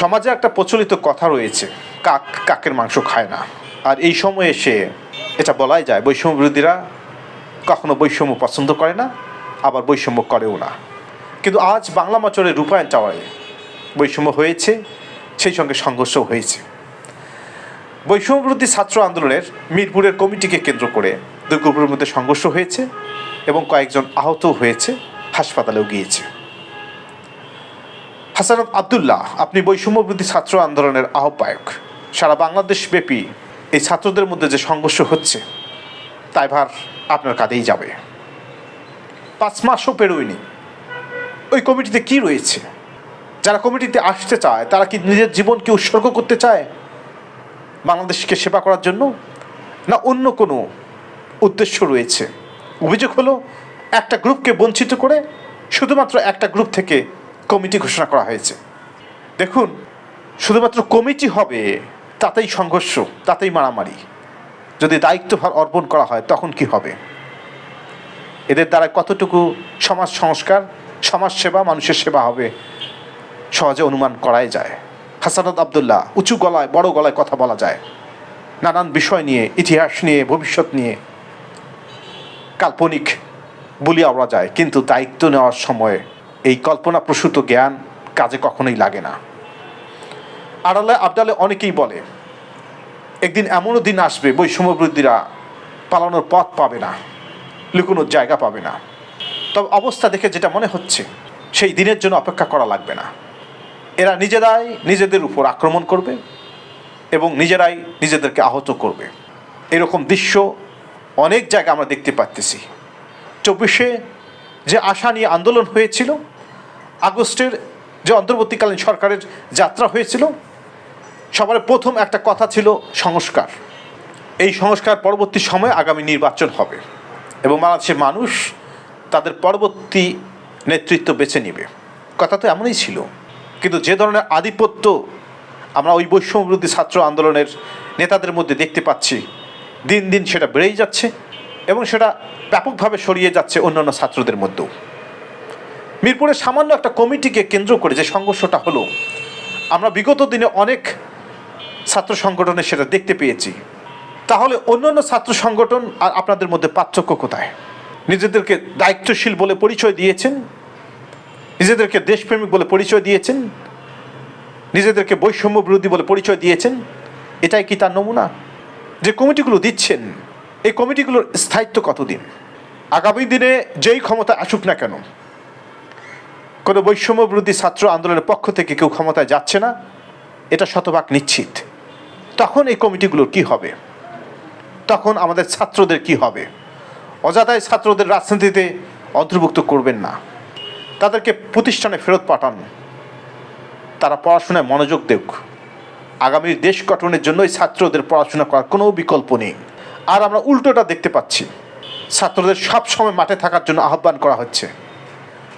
সমাজে একটা প্রচলিত কথা রয়েছে, কাক, কাকের মাংস খায় না। আর এই সময়ে এসে এটা বলাই যায়, বৈষম্য বিরোধীরা কখনো বৈষম্য পছন্দ করে না, আবার বৈষম্য করেও না। কিন্তু আজ বাংলা মাচরের রূপায়ণ টাওয়ারে বৈষম্য হয়েছে, সেই সঙ্গে সংঘর্ষও হয়েছে। বৈষম্য বিরোধী ছাত্র আন্দোলনের মিরপুরের কমিটিকে কেন্দ্র করে দুই গ্রুপের মধ্যে সংঘর্ষ হয়েছে এবং কয়েকজন আহতও হয়েছে, হাসপাতালেও গিয়েছে। হাসানাত আবদুল্লাহ, আপনি বৈষম্য বিরোধী ছাত্র আন্দোলনের আহ্বায়ক। সারা বাংলাদেশ ব্যাপী এই ছাত্রদের মধ্যে যে সংঘর্ষ হচ্ছে, তাই ভার আপনার কাঁধেই যাবে। পাঁচ মাসও পেরোয়নি। ওই কমিটিতে কি রয়েছে? যারা কমিটিতে আসতে চায়, তারা কি নিজের জীবনকে উৎসর্গ করতে চায় বাংলাদেশকে সেবা করার জন্য? না অন্য কোনো উদ্দেশ্য রয়েছে? অভিযোগ হলো, একটা গ্রুপকে বঞ্চিত করে শুধুমাত্র একটা গ্রুপ থেকে কমিটি ঘোষণা করা হয়েছে। দেখুন, শুধুমাত্র কমিটি হবে, তাতেই সংঘর্ষ, তাতেই মারামারি। যদি দায়িত্বভার অর্পণ করা হয়, তখন কি হবে? এদের দ্বারা কতটুকু সমাজ সংস্কার, সমাজ সেবা, মানুষের সেবা হবে, সহজে অনুমান করাই যায়। হাসানাত আবদুল্লাহ, উঁচু গলায়, বড় গলায় কথা বলা যায়। নানান বিষয় নিয়ে, ইতিহাস নিয়ে, ভবিষ্যৎ নিয়ে কাল্পনিক বলি আওড়া যায়। কিন্তু দায়িত্ব নেওয়ার সময় এই কল্পনাপ্রসূত জ্ঞান কাজে কখনোই লাগে না। আড়ালে আবডালে অনেকেই বলে, একদিন এমনও দিন আসবে, বৈষম্য বিরোধীরা পালানোর পথ পাবে না, লুকোনোর জায়গা পাবে না। তবে অবস্থা দেখে যেটা মনে হচ্ছে, সেই দিনের জন্য অপেক্ষা করা লাগবে না। এরা নিজেরাই নিজেদের উপর আক্রমণ করবে এবং নিজেরাই নিজেদেরকে আহত করবে। এরকম দৃশ্য অনেক জায়গা আমরা দেখতে পাচ্তেছি চব্বিশে যে আশা নিয়ে আন্দোলন হয়েছিল আগস্টের যে অন্তর্বর্তীকালীন সরকারের যাত্রা হয়েছিল, সবার প্রথম একটা কথা ছিল সংস্কার। এই সংস্কার পরবর্তী সময়ে আগামী নির্বাচন হবে এবং বাংলাদেশের মানুষ তাদের পরবর্তী নেতৃত্ব বেছে নেবে। কথা তো এমনই ছিল, কিন্তু যে ধরনের আধিপত্য আমরা ওই বৈষম্য বিরোধী ছাত্র আন্দোলনের নেতাদের মধ্যে দেখতে পাচ্ছি, দিন দিন সেটা বেড়েই যাচ্ছে এবং সেটা ব্যাপকভাবে সরিয়ে যাচ্ছে অন্যান্য ছাত্রদের মধ্যেও। মিরপুরের সামান্য একটা কমিটিকে কেন্দ্র করে যে সংঘর্ষটা হলো, আমরা বিগত দিনে অনেক ছাত্র সংগঠনে সেটা দেখতে পেয়েছি। তাহলে অন্যান্য ছাত্র সংগঠন আর আপনাদের মধ্যে পার্থক্য কোথায়? নিজেদেরকে দায়িত্বশীল বলে পরিচয় দিয়েছেন, নিজেদেরকে দেশপ্রেমিক বলে পরিচয় দিয়েছেন, নিজেদেরকে বৈষম্য বিরোধী বলে পরিচয় দিয়েছেন, এটাই কি তার নমুনা? যে কমিটিগুলো দিচ্ছেন, এই কমিটিগুলোর স্থায়িত্ব কতদিন? আগামী দিনে যেই ক্ষমতা আসুক না কেন কোনো বৈষম্য বিরোধী ছাত্র আন্দোলনের পক্ষ থেকে কেউ ক্ষমতায় যাচ্ছে না, এটা শতভাগ নিশ্চিত। তখন এই কমিটিগুলোর কি হবে? তখন আমাদের ছাত্রদের কি হবে? অযাতায় ছাত্রদের রাজনীতিতে অন্তর্ভুক্ত করবেন না। তাদেরকে প্রতিষ্ঠানে ফেরত পাঠান। তারা পড়াশোনায় মনোযোগ দেখ আগামীর দেশ গঠনের জন্য জন্যই ছাত্রদের পড়াশোনা করার কোনো বিকল্প নেই। আর আমরা উল্টোটা দেখতে পাচ্ছি। ছাত্রদের সব সময় মাঠে থাকার জন্য আহ্বান করা হচ্ছে।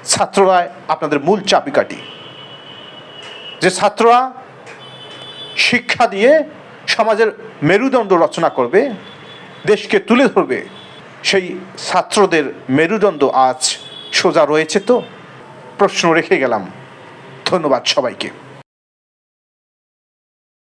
ছাত্ররা আপনাদের মূল চাবিকাঠি। যে ছাত্ররা শিক্ষা দিয়ে সমাজের মেরুদণ্ড রচনা করবে, দেশকে তুলে ধরবে, সেই ছাত্রদের মেরুদণ্ড আজ সোজা রয়েছে তো? প্রশ্ন রেখে গেলাম। ধন্যবাদ সবাইকে।